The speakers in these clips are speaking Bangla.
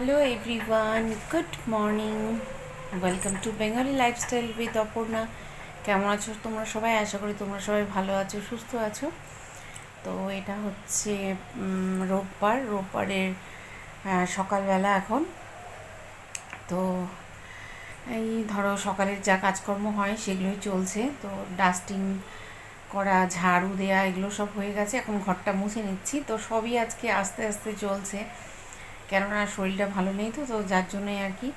Hello everyone good morning welcome to Bengali lifestyle with Aparna কেমন আছো তোমরা সবাই? আশা করি তোমরা সবাই ভালো আছো, সুস্থ আছো। তো এটা হচ্ছে রোববার। রোববারের সকালবেলা এখন। তো এই ধরো সকালের যা কাজকর্ম হয় সেগুলোই চলছে। তো ডাস্টিং করা, ঝাড়ু দেয়া, এগুলো সব হয়ে গেছে। এখন ঘরটা মুছে নিচ্ছি। তো সবই আজকে আস্তে আস্তে চলছে। কেননা শরীরটা ভালো নেই তো তো যার জন্যই আর কি।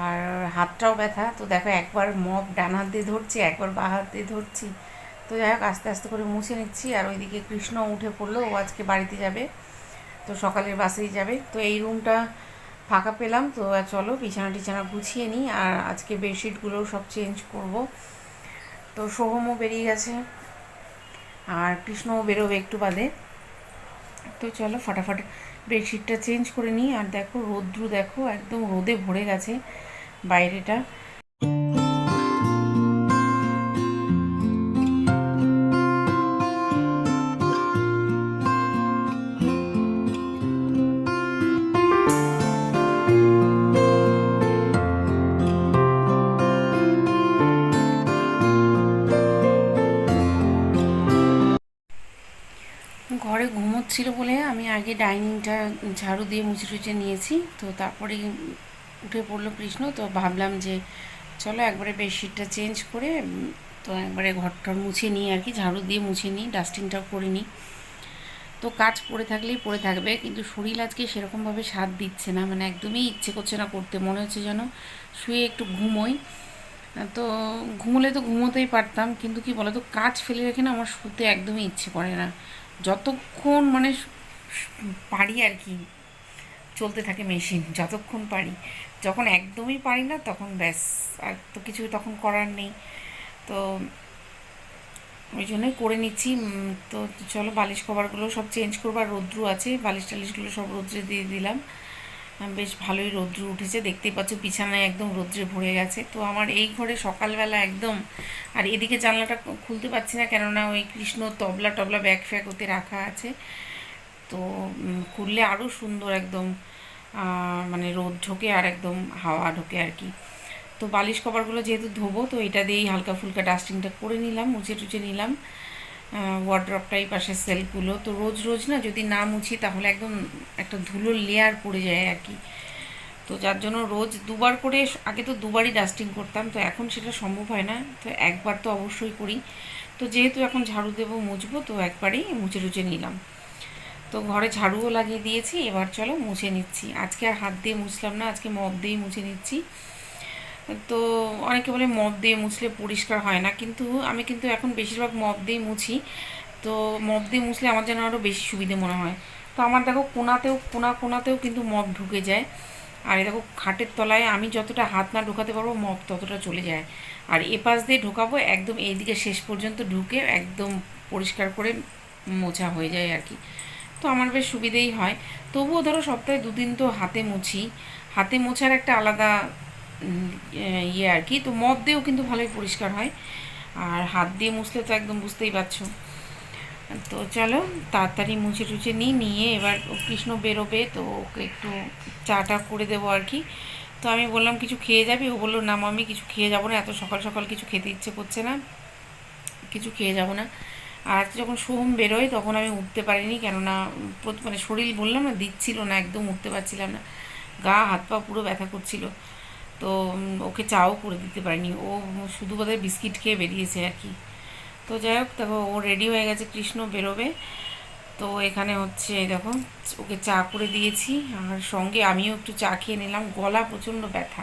আর হাতটাও ব্যথা, তো দেখো একবার মপ ডান হাত দিয়ে ধরছি, একবার বা হাত দিয়ে ধরছি। তো যাই হোক, আস্তে আস্তে করে মুছে নিচ্ছি, আর ওইদিকে কৃষ্ণ উঠে পড়ল, ও আজকে বাড়িতে যাবে, তো সকালের বাসেই যাবে। তো এই রুমটা ফাঁকা পেলাম, তো চলো বিছানা টিছানা গুছিয়ে নিই, আর আজকে বেডশিটগুলোও সব চেঞ্জ করব। তো সোহমও বেরিয়ে গেছে, আর কৃষ্ণও বেরোবে একটু বাদে। তো চলো, ফাটাফাট বেডশিটটা চেঞ্জ করে নিই। আর দেখো রোদ্রু দেখো একদম রোদে ভরে গেছে বাইরেটা। ঘরে ঘুমোচ্ছিল বলে আমি আগে ডাইনিংটা ঝাড়ু দিয়ে মুছে টুচে নিয়েছি। তো তারপরে উঠে পড়ল কৃষ্ণ। তো ভাবলাম যে চলো একবারে বেডশিটটা চেঞ্জ করে, তো একবারে ঘরটা মুছে নিই আর কি, ঝাড়ু দিয়ে মুছে নিই, ডাস্টিংটাও করে নিই। তো কাজ পড়ে থাকলেই পড়ে থাকবে, কিন্তু শরীর আজকে সেরকমভাবে সাথ দিচ্ছে না মানে একদমই ইচ্ছে করছে না করতে, মনে হচ্ছে যেন শুয়ে একটু ঘুমোই। তো ঘুমোলে তো ঘুমোতেই পারতাম, কিন্তু কি বলতো, কাজ ফেলে রেখে না আমার শুতে একদমই ইচ্ছে করে না। যতক্ষণ মানে পারি আর কি, চলতে থাকে মেশিন যতক্ষণ পারি। যখন একদমই পারি না, তখন ব্যাস, আর তো কিছু তখন করার নেই। তো ওই জন্যই করে নিচ্ছি। তো চলো বালিশ কভারগুলো সব চেঞ্জ করব, আর রৌদ্রু আছে, বালিশ টালিশগুলো সব রৌদ্রে দিয়ে দিলাম। বেশ ভালোই রৌদ্র উঠেছে, দেখতেই পাচ্ছ বিছানায় একদম রৌদ্রে ভরে গেছে। তো আমার এই ঘরে সকালবেলা একদম, আর এদিকে জানলাটা খুলতে পারছি না, কেননা ওই কৃষ্ণ তবলা টবলা ব্যাগ ফ্যাগ ওতে রাখা আছে। তো খুললে আরও সুন্দর একদম মানে রোদ ঢোকে আর একদম হাওয়া ঢোকে আর কি। তো বালিশ কভারগুলো যেহেতু ধোবো, তো এটা দিয়েই হালকা ফুলকা ডাস্টিংটা করে নিলাম মুছে টুচে নিলাম। ওয়ার্ড্রপটাই পাশের সেলফগুলো তো রোজ রোজ না যদি না মুছি তাহলে একদম একটা ধুলোর লেয়ার পড়ে যায় আর কি। তো যার জন্য রোজ দুবার করে আগে তো দুবারই ডাস্টিং করতাম, তো এখন সেটা সম্ভব হয় না। তো একবার তো অবশ্যই করি। তো যেহেতু এখন ঝাড়ু দেবো মুছবো, তো একবারেই মুছে টুছে নিলাম। তো ঘরে ঝাড়ুও লাগিয়ে দিয়েছি, এবার চলো মুছে নিচ্ছি। আজকে আর হাত দিয়ে মুছলাম না, আজকে মপ দিয়েই মুছে নিচ্ছি। তো অনেকে বলে মপ দিয়ে মুছলে পরিষ্কার হয় না, কিন্তু আমি কিন্তু এখন বেশিরভাগ মপ দিয়েই মুছি। তো মপ দিয়ে মুছলে আমার যেন আরও বেশি সুবিধে মনে হয়। তো আমার দেখো কোনাতেও, কোনা কোনাতেও কিন্তু মপ ঢুকে যায়। আর এই দেখো খাটের তলায় আমি যতটা হাত না ঢোকাতে পারব মপ ততটা চলে যায়। আর এ পাশ দিয়ে ঢোকাবো, একদম এইদিকে শেষ পর্যন্ত ঢুকে একদম পরিষ্কার করে মোছা হয়ে যায় আর কি। তো আমার বেশ সুবিধেই হয়। তবুও ধরো সপ্তাহে দুদিন তো হাতে মুছি। হাতে মোছার একটা আলাদা ইয়ে আর কি। তো মপ দিয়েও কিন্তু ভালোই পরিষ্কার হয়। আর হাত দিয়ে মুছলে তো একদম বুঝতেই পারছ। তো চলো, তাড়াতাড়ি মুছে টুছে নিই, নিয়ে এবার কৃষ্ণ বেরোবে, তো ওকে একটু চাটা করে দেবো আর কি। তো আমি বললাম, কিছু খেয়ে যাবি? ও বলল, না আমি কিছু খেয়ে যাব না। এত সকাল সকাল কিছু খেতে ইচ্ছে করছে না। কিছু খেয়ে যাব না। আর যখন সোম বেরোয়, তখন আমি উঠতে পারিনি। কেননা মানে শরীর বললাম না, দিচ্ছিল না, একদম উঠতে পারছিলাম না। গা হাত পা পুরো ব্যথা করছিল। তো ওকে চাও করে দিতে পারিনি। ও শুধু বোধহয় বিস্কিট খেয়ে বেরিয়েছে আর কি। তো যাই হোক, দেখো, ও রেডি হয়ে গেছে, কৃষ্ণ বেরোবে। তো এখানে হচ্ছে, দেখো, ওকে চা করে দিয়েছি। আর সঙ্গে আমিও একটু চা খেয়ে নিলাম। গলা প্রচণ্ড ব্যথা।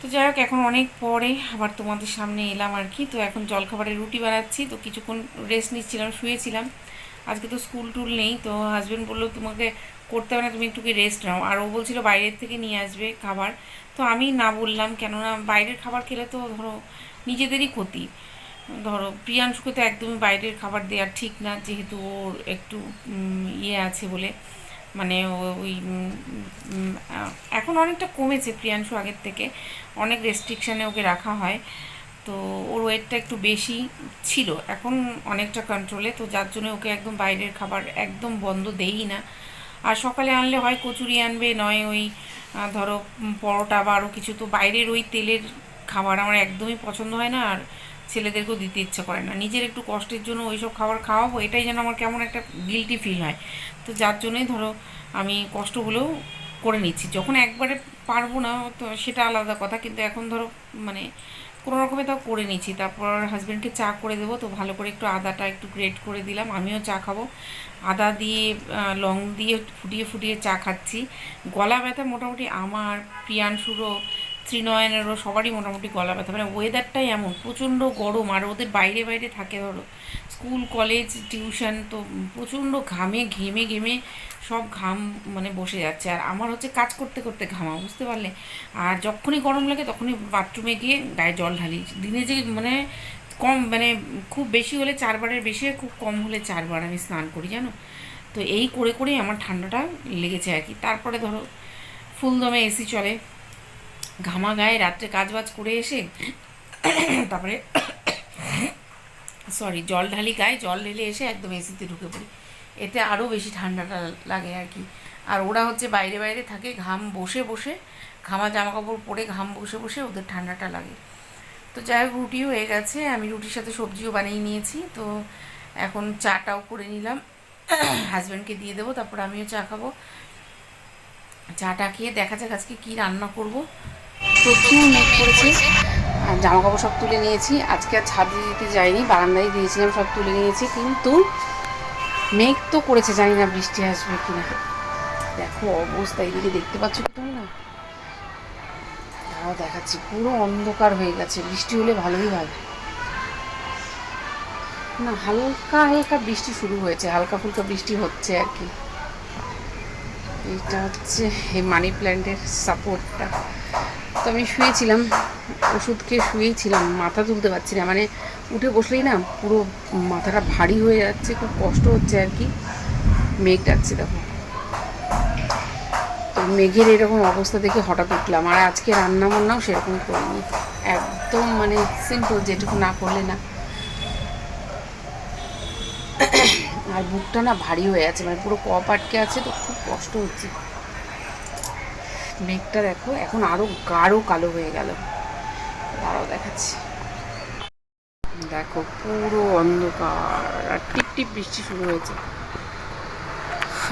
তো যাই হোক, এখন অনেক পরে আবার তোমাদের সামনে এলাম আর কি। তো এখন জলখাবারের রুটি বানাচ্ছি। তো কিছুক্ষণ রেস্ট নিচ্ছিলাম, শুয়েছিলাম। আজকে তো স্কুল টুল নেই। তো হাজবেন্ড বলল, তোমাকে করতে হবে না, তুমি একটু কি রেস্ট নাও। আর ও বলছিল বাইরের থেকে নিয়ে আসবে খাবার। তো আমি না বললাম, কেননা বাইরের খাবার খেলে তো ধরো নিজেদেরই ক্ষতি। ধরো প্রিয়াংশুকে তো একদমই বাইরের খাবার দেওয়া ঠিক না, যেহেতু ওর একটু ইয়ে আছে বলে। মানে ওই এখন অনেকটা কমেছে প্রিয়াংশু আগের থেকে। অনেক রেস্ট্রিকশানে ওকে রাখা হয়। তো ওর ওয়েটটা একটু বেশি ছিল। এখন অনেকটা কন্ট্রোলে তো যার জন্য ওকে একদম বাইরের খাবার একদম বন্ধ দেই না। আর সকালে আনলে হয় কচুরি আনবে, নয় ওই ধরো পরোটা বা আরও কিছু। তো বাইরের ওই তেলের খাবার আমার একদমই পছন্দ হয় না আর ছেলেদেরকেও দিতে ইচ্ছা করে না। নিজের একটু কষ্টের জন্য ওইসব খাবার খাওয়াবো, এটাই যেন আমার কেমন একটা গিলটি ফিল হয়। তো যার জন্যই ধরো, আমি কষ্ট হলেও করে নিচ্ছি। যখন একবারে পারব না, তো সেটা আলাদা কথা। কিন্তু এখন ধরো মানে কোনো রকমে তাও করে নিচ্ছি তারপর হাজব্যান্ডকে চা করে দেবো, তো ভালো করে একটু আদাটা একটু গ্রেট করে দিলাম। আমিও চা খাব। আদা দিয়ে লং দিয়ে ফুটিয়ে ফুটিয়ে চা খাচ্ছি। গলা ব্যথা মোটামুটি আমার, প্রিয়াংশুরও ত্রিনয়নেরও সবারই মোটামুটি গলা ব্যথা। মানে ওয়েদারটাই এমন, প্রচণ্ড গরম, আর ওদের বাইরে বাইরে থাকে ধরো, স্কুল কলেজ টিউশন তো প্রচণ্ড ঘামে, ঘেমে ঘেমে সব ঘাম মানে বসে যাচ্ছে। আর আমার হচ্ছে কাজ করতে করতে ঘামা, বুঝতে পারলে? আর যখনই গরম লাগে তখনই বাথরুমে গিয়ে গায়ে জল ঢালি। দিনে যে মানে কম মানে খুব বেশি হলে চারবারের বেশি খুব কম হলে চারবার আমি স্নান করি, জানো? তো এই করে করেই আমার ঠান্ডাটা লেগেছে আর কি। তারপরে ধরো, ফুলদমে এসি চলে। ঘামা গায়ে রাত্রে কাজ বাজ করে এসে, তারপরে সরি জল ঢালি গায়ে, জল ঢেলে এসে একদম এসিতে ঢুকে পড়ি। এতে আরও বেশি ঠান্ডাটা লাগে আর কি। আর ওরা হচ্ছে বাইরে বাইরে থাকে, ঘাম বসে বসে, ঘামা জামা কাপড় পরে ঘাম বসে বসে ওদের ঠান্ডাটা লাগে। তো যাই হোক, রুটি হয়ে গেছে, আমি রুটির সাথে সবজিও বানিয়ে নিয়েছি, তো এখন চাটাও করে নিলাম। হাজব্যান্ডকে দিয়ে দেবো, তারপর আমিও চা খাব। চাটা খেয়ে দেখা যাক আজকে কী রান্না করব। প্রচুর মেঘ করেছে। আর জামা কাপড় সব তুলে নিয়েছি। আজকে আর ছাদে দিতে যাইনি, বারান্দায় দিয়েছিলাম সব তুলে নিয়েছি। কিন্তু মেঘ তো করেছে, জানি না বৃষ্টি আসবে কিনা। দেখো অবস্থা, এদিকে দেখতে পাচ্ছ কি না তাও দেখাচ্ছি, পুরো অন্ধকার হয়ে গেছে। বৃষ্টি হলে ভালোই হয়। না, হালকা হালকা বৃষ্টি শুরু হয়েছে, হালকা ফুলকা বৃষ্টি হচ্ছে আর কি। এটা হচ্ছে এই মানি প্ল্যান্টের সাপোর্টটা তো আমি শুয়েছিলাম ওষুধ খেয়ে শুয়েছিলাম, মাথা তুলতে পারছি না। মানে উঠে বসলেই না পুরো মাথাটা ভারী হয়ে যাচ্ছে, খুব কষ্ট হচ্ছে আর কি। মেঘ ডাকছে দেখো। তো মেঘের এরকম অবস্থা দেখে হঠাৎ উঠলাম, আর আজকে রান্না বান্নাও সেরকম করিনি। একদম মানে সিম্পল যেটুকু না করলে না। আর বুকটা না ভারী হয়ে আছে মানে পুরো কপ আটকে আছে, তো খুব কষ্ট হচ্ছে। মেঘটা দেখো, এখন আরও গাঢ় কালো হয়ে গেল। দাঁড়াও দেখাচ্ছি। দেখো, পুরো অন্ধকার, আর টিপ টিপ বৃষ্টি শুরু হয়েছে।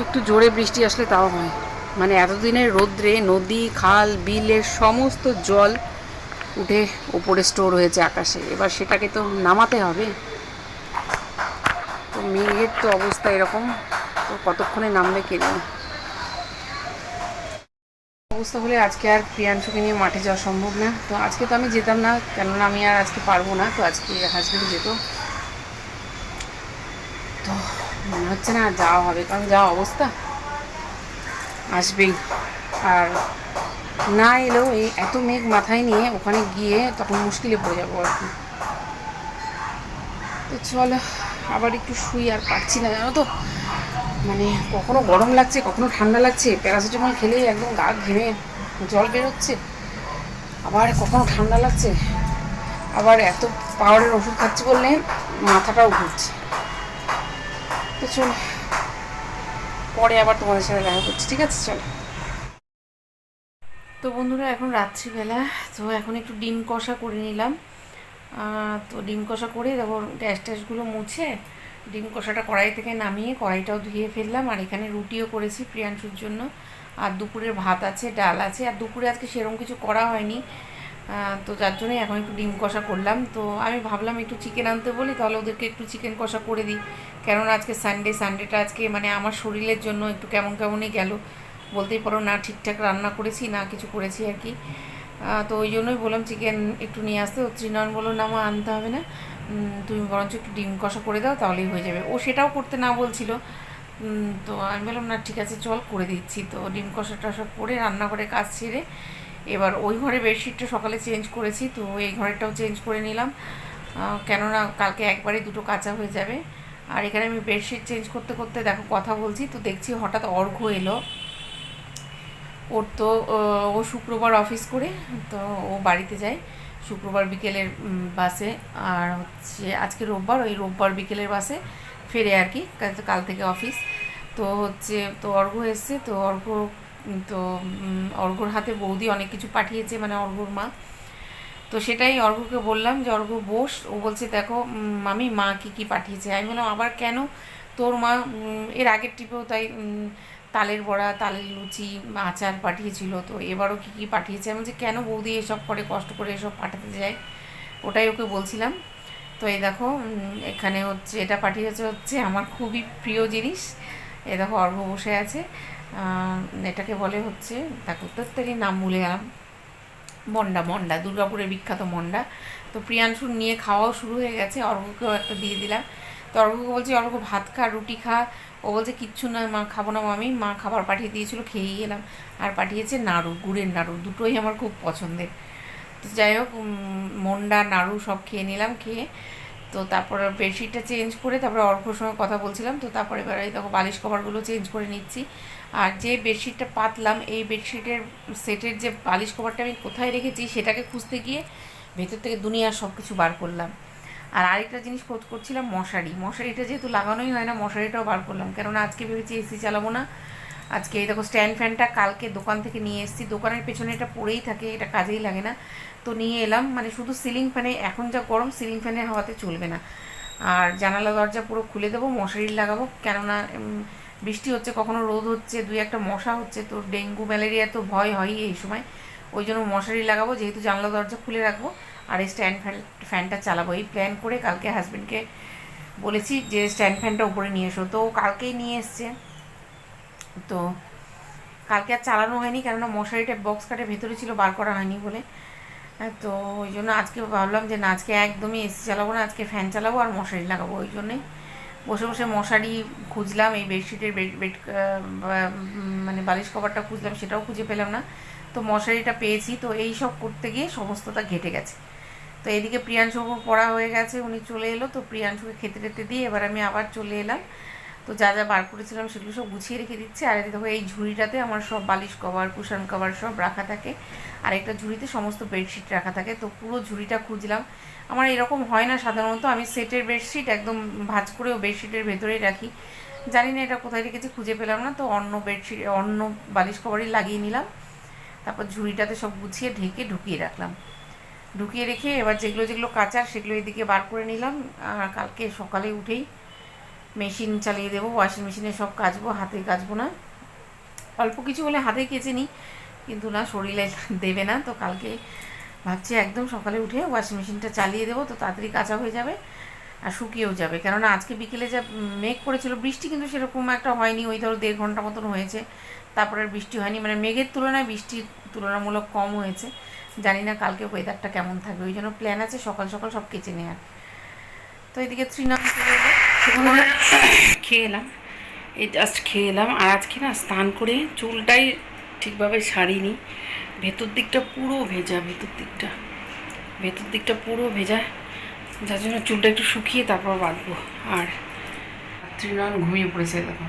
একটু জোরে বৃষ্টি আসলে তাও হয়। মানে এতদিনের রোদ্রে নদী, খাল, বিলের সমস্ত জল উঠে ওপরে স্টোর হয়েছে আকাশে। এবার সেটাকে তো নামাতে হবে। তো মেঘের তো অবস্থা এরকম। তো কতক্ষণে নামবে কে জানে। অবস্থা হলে আজকে আর প্রিয়াংশুকে নিয়ে মাঠে যাওয়া সম্ভব না। তো আজকে তো আমি যেতাম না, কেননা আমি আর আজকে পারব না, তো আজকে হাজবেন্ড যেত। তো মনে হচ্ছে না যাওয়া হবে, কারণ যাওয়া অবস্থা। আসবেই। আর না এলেও এই এত মেঘ মাথায় নিয়ে ওখানে গিয়ে তখন মুশকিলে পড়ে যাব আর কি। তো চলো, আবার একটু শুই আর পারছি না, জানো তো? মানে কখনো গরম লাগছে, কখনো ঠান্ডা লাগছে, প্যারাসিটামল খেলে একদম গা ঘেমে জল বেরোচ্ছে, আবার কখনো ঠান্ডা লাগছে, আবার এত পাওয়ারের ওষুধ খাচ্ছি বললে মাথাটাও ঘুরছে। তো চলো, পরে আবার তোমাদের সাথে দেখা করছি, ঠিক আছে? চলো। তো বন্ধুরা, এখন রাত্রিবেলা, তো এখন একটু ডিম কষা করে নিলাম। তো ডিম কষা করে দেখো, গ্যাস ট্যাসগুলো মুছে ডিম কষাটা কড়াই থেকে নামিয়ে কড়াইটাও ধুয়ে ফেললাম। আর এখানে রুটিও করেছি প্রিয়াংশুর জন্য। আর দুপুরের ভাত আছে, ডাল আছে। আর দুপুরে আজকে সেরকম কিছু করা হয়নি। তো যার জন্যই এখন একটু ডিম কষা করলাম। তো আমি ভাবলাম একটু চিকেন আনতে বলি, তাহলে ওদেরকে একটু চিকেন কষা করে দিই। কেননা আজকে সানডে সানডেটা আজকে মানে আমার শরীরের জন্য একটু কেমন কেমনই গেল। বলতেই পারো না ঠিকঠাক রান্না করেছি, না কিছু করেছি আর কি। তো ওই জন্যই বললাম চিকেন একটু নিয়ে আসতে। ও ত্রিনয়ন বলল, না মা, আনতে হবে না। তুমি বরঞ্চ একটু ডিম কষা করে দাও, তাহলেই হয়ে যাবে। ও সেটাও করতে না বলছিল। তো আমি বললাম, না, ঠিক আছে, চল, করে দিচ্ছি। তো ডিম কষা টষা করে রান্নাঘরে কাজ ছেড়ে এবার ওই ঘরে বেডশিটটা সকালে চেঞ্জ করেছি, তো এই ঘরেরটাও চেঞ্জ করে নিলাম। কেননা কালকে একবারে দুটো কাঁচা হয়ে যাবে। আর এখানে আমি বেডশিট চেঞ্জ করতে করতে দেখো কথা বলছি, তো দেখছি হঠাৎ অর্ঘ্য এলো। ওর তো, ও শুক্রবার অফিস করে, তো ও বাড়িতে যায়। শুক্রবার বিকেলের বাসে। আর হচ্ছে আজকে রোববার, ওই রোববার বিকেলের বাসে ফেরে আর কি। কাল- থেকে অফিস। তো হচ্ছে, তো অর্ঘ এসছে। তো অর্ঘ তো অর্ঘর হাতে বৌদি অনেক কিছু পাঠিয়েছে মানে অর্ঘর মা। তো সেটাই অর্ঘকে বললাম যে অর্ঘ বোস। ও বলছে, দেখো মামি, মা কি কি পাঠিয়েছে? আমি বললাম, আবার কেন? তোর মা এর আগের ট্রিপেও তাই তালের বড়া, তালের লুচি, আচার পাঠিয়েছিল। তো এবারও কি কি পাঠিয়েছে? আমি বলছি, কেন বৌদি এসব করে, কষ্ট করে এসব পাঠাতে যায়? ওটাই ওকে বলছিলাম। তো এই দেখো এখানে হচ্ছে, এটা পাঠিয়েছে হচ্ছে আমার খুবই প্রিয় জিনিস। এ দেখো, অর্ঘ বসে আছে। এটাকে বলে হচ্ছে, দেখো প্রত্যেকের নাম ভুলে গেলাম। মন্ডা মন্ডা, দুর্গাপুরের বিখ্যাত মন্ডা। তো প্রিয়াংশুর নিয়ে খাওয়াও শুরু হয়ে গেছে, অর্ঘকেও একটা দিয়ে দিলাম। তো অর্ঘকে বলছি, অর্ঘ, ভাত খা, রুটি খা ও বলছে, কিচ্ছু না মা খাব না মামি। মা খাবার পাঠিয়ে দিয়েছিল, খেয়েই গেলাম আর পাঠিয়েছে নাড়ু, গুড়ের নাড়ু, দুটোই আমার খুব পছন্দের। তো যাই হোক মন্ডা, নাড়ু সব খেয়ে নিলাম, খেয়ে তো তারপর বেডশিটটা চেঞ্জ করে তারপরে অর্ঘর সঙ্গে কথা বলছিলাম। তো তারপরে এবার দেখো বালিশ কভারগুলো চেঞ্জ করে নিচ্ছি। আর যে বেডশিটটা পাতলাম, এই বেডশিটের সেটের যে বালিশ কভারটা আমি কোথায় রেখেছি, সেটাকে খুঁজতে গিয়ে ভেতর থেকে দুনিয়ার সব কিছু বার করলাম। আর আরেকটা জিনিস খোঁজ করছিলাম, মশারি। মশারিটা যেহেতু লাগানোই হয় না, মশারিটাও বার করলাম। কেননা আজকে ভেবেছি এসি চালাবো না। আজকে এই দেখো স্ট্যান্ড ফ্যানটা কালকে দোকান থেকে নিয়ে এসেছি। দোকানের পেছনে এটা পড়েই থাকে, এটা কাজেই লাগে না। তো নিয়ে এলাম মানে শুধু সিলিং ফ্যানে এখন যা গরম সিলিং ফ্যানের হাওয়াতে চলবে না। আর জানালা, দরজা পুরো খুলে দেবো, মশারি লাগাবো। কেননা বৃষ্টি হচ্ছে, কখনো রোদ হচ্ছে, দুই একটা মশা হচ্ছে, তো ডেঙ্গু, ম্যালেরিয়া তো ভয় হয়ই এই সময়। ওই জন্য মশারি লাগাবো, যেহেতু জানলা, দরজা খুলে রাখব। আর এই স্ট্যান্ড ফ্যান, ফ্যানটা চালাবো। এই প্ল্যান করে কালকে হাজব্যান্ডকে বলেছি যে স্ট্যান্ড ফ্যানটা উপরে নিয়ে এসো। তো কালকেই নিয়ে এসছে। তো কালকে আর চালানো হয়নি, কেননা মশারিটা বক্স কাটে ভেতরে ছিল, বার করা হয়নি বলে। তো ওই জন্য আজকে ভাবলাম যে না, আজকে একদমই এসি চালাবো না, আজকে ফ্যান চালাবো আর মশারি লাগাবো। ওই জন্যই বসে বসে মশারি খুঁজলাম, এই বেডশিটের বেড বেড মানে বালিশ কভারটা খুঁজলাম, সেটাও খুঁজে পেলাম না। তো মশারিটা পেয়েছি। তো এই সব করতে গিয়ে সমস্তটা ঘেটে গেছে। তো এদিকে প্রিয়াংশুর পড়া হয়ে গেছে, উনি চলে এলো। তো প্রিয়াংশুকে খেতে টেতে দিয়ে এবার আমি আবার চলে এলাম। তো যা যা বার করেছিলাম সেগুলো সব গুছিয়ে রেখে দিচ্ছি। আর দেখো, এই ঝুড়িটাতে আমার সব বালিশ কভার, কুশন কভার সব রাখা থাকে। আর একটা ঝুড়িতে সমস্ত বেডশিট রাখা থাকে। তো পুরো ঝুড়িটা খুঁজলাম। আমার এরকম হয় না সাধারণত। আমি সেটের বেডশিট একদম ভাঁজ করেও বেডশিটের ভেতরেই রাখি। জানি না এটা কোথায় রেখেছি খুঁজে পেলাম না। তো অন্য বেডশিট, অন্য বালিশ কভারই লাগিয়ে নিলাম। তারপর ঝুড়িটাতে সব গুছিয়ে ঢেকে ঢুকিয়ে রাখলাম। ঢুকিয়ে রেখে এবার যেগুলো যেগুলো কাচার সেগুলো এদিকে বার করে নিলাম। আর কালকে সকালে উঠেই মেশিন চালিয়ে দেবো, ওয়াশিং মেশিনে সব কাচবো, হাতে কাচবো না। অল্প কিছু হলে হাতে কেচে নিই, কিন্তু না, শরীরে দেবে না। তো কালকে ভাবছি একদম সকালে উঠে ওয়াশিং মেশিনটা চালিয়ে দেবো, তো তাড়াতাড়ি কাঁচা হয়ে যাবে আর শুকিয়েও যাবে। কেননা আজকে বিকেলে যা মেঘ করেছিল, বৃষ্টি কিন্তু সেরকম একটা হয়নি, ওই ধরো দেড় ঘণ্টা মতন হয়েছে। তারপরে বৃষ্টি হয়নি মানে মেঘের তুলনায় বৃষ্টি তুলনামূলক কম হয়েছে। জানি না কালকে ওয়েদারটা কেমন থাকবে ওই জন্য প্ল্যান আছে সকাল সকাল সব কেচে নেওয়ার তো এদিকে চলে খেয়ে এলাম এই জাস্ট খেয়ে এলাম আর আজকে না স্নান করে চুলটাই ঠিকভাবে ছাড়িনি ভেতর দিকটা পুরো ভেজা ভেতর দিকটা। ভেতর দিকটা পুরো ভেজা যার জন্য চুলটা একটু শুকিয়ে তারপর বাঁধবো। আর ত্রিনয়ন ঘুমিয়ে পড়েছে দেখো।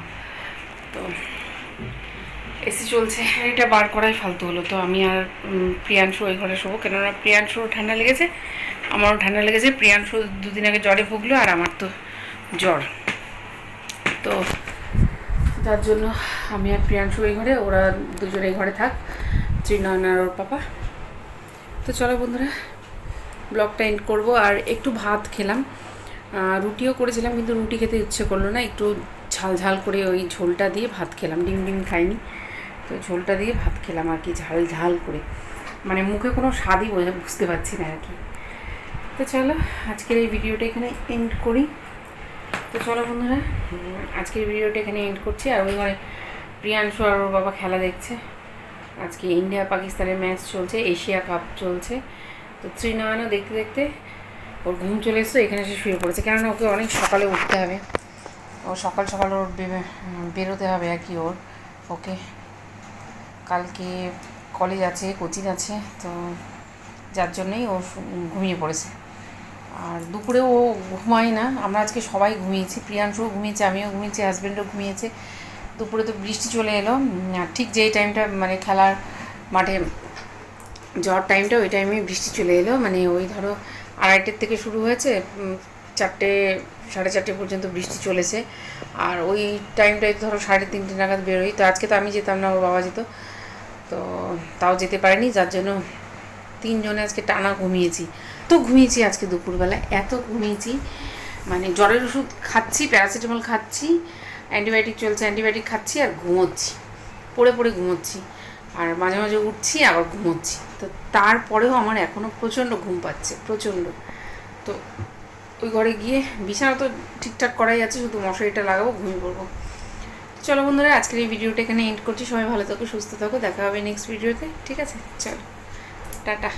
তো এসি চলছে। এটা বার করাই ফালতু হলো। তো আমি আর প্রিয়াংশু ওই ঘরে শোবো। কেননা প্রিয়াংশুর ঠান্ডা লেগেছে, আমারও ঠান্ডা লেগেছে। প্রিয়াংশু দুদিন আগে জ্বরে ভুগলো আর আমার তো জ্বর। তো যার জন্য আমি আর প্রিয়াংশু ওই ঘরে, ওরা দুজনে এই ঘরে থাক। ত্রিনয়ন আর ওর পাপা। তো চলো বন্ধুরা, ব্লগটা এন্ড করব। আর একটু ভাত খেলাম। রুটিও করেছিলাম, কিন্তু রুটি খেতে ইচ্ছে করল না। একটু ঝাল ঝাল করে ওই ঝোলটা দিয়ে ভাত খেলাম। ডিম ডিম খাইনি। তো ঝোলটা দিয়ে ভাত খেলাম আর কি, ঝাল ঝাল করে। মানে মুখে কোনো স্বাদই বোঝা, বুঝতে পারছি না আর কি। তো চলো, আজকের এই ভিডিওটা এখানে এন্ড করি। তো চলো বন্ধুরা আজকের ভিডিওটা এখানে এন্ড করছি। আর ওই ঘরে প্রিয়াংশু আর ওর বাবা খেলা দেখছে। আজকে ইন্ডিয়া পাকিস্তানের ম্যাচ চলছে, এশিয়া কাপ চলছে। তো ত্রিনয়নও দেখতে দেখতে ওর ঘুম চলে এসছে, এখানে এসে শুয়ে পড়েছে। কেননা ওকে অনেক সকালে উঠতে হবে। ও সকাল সকাল ওর বেরোতে হবে আর কি ওর, ওকে। কালকে কলেজ আছে কোচিং আছে, তো যার জন্যই ও ঘুমিয়ে পড়েছে। আর দুপুরে ও ঘুমায় না। আমরা আজকে সবাই ঘুমিয়েছি। প্রিয়াংশুও ঘুমিয়েছে, আমিও ঘুমিয়েছি হাজব্যান্ডও ঘুমিয়েছে। দুপুরে তো বৃষ্টি চলে এলো। ঠিক যেই টাইমটা মানে খেলার মাঠে যাওয়ার টাইমটা ওই টাইমে বৃষ্টি চলে এলো। মানে ওই ধরো আড়াইটের থেকে শুরু হয়েছে চারটে, সাড়ে চারটে পর্যন্ত বৃষ্টি চলেছে। আর ওই টাইমটায় ধরো সাড়ে তিনটে নাগাদ বেরোই। তো আজকে তো আমি যেতাম না ওর বাবা যেত। তো তাও যেতে পারিনি, যার জন্য তিনজনে আজকে টানা ঘুমিয়েছি। তো ঘুমিয়েছি আজকে দুপুরবেলা, এত ঘুমিয়েছি। মানে জ্বরের ওষুধ খাচ্ছি, প্যারাসিটামল খাচ্ছি, অ্যান্টিবায়োটিক চলছে, অ্যান্টিবায়োটিক খাচ্ছি আর ঘুমোচ্ছি, পড়ে পড়ে ঘুমোচ্ছি। আর মাঝে মাঝে উঠছি, আবার ঘুমোচ্ছি। তো তারপরেও আমার এখনও প্রচণ্ড ঘুম পাচ্ছে, প্রচণ্ড। তো ওই ঘরে গিয়ে বিছানা তো ঠিকঠাক করাই আছে, শুধু মশারিটা লাগাবো, ঘুমিয়ে পড়ব। চলো বন্ধুরা, আজকের এই ভিডিওটা এখানে এন্ড করছি। সবাই ভালো থাকো, সুস্থ থাকো। দেখা হবে নেক্সট ভিডিওতে ঠিক আছে? চলো। টাটা।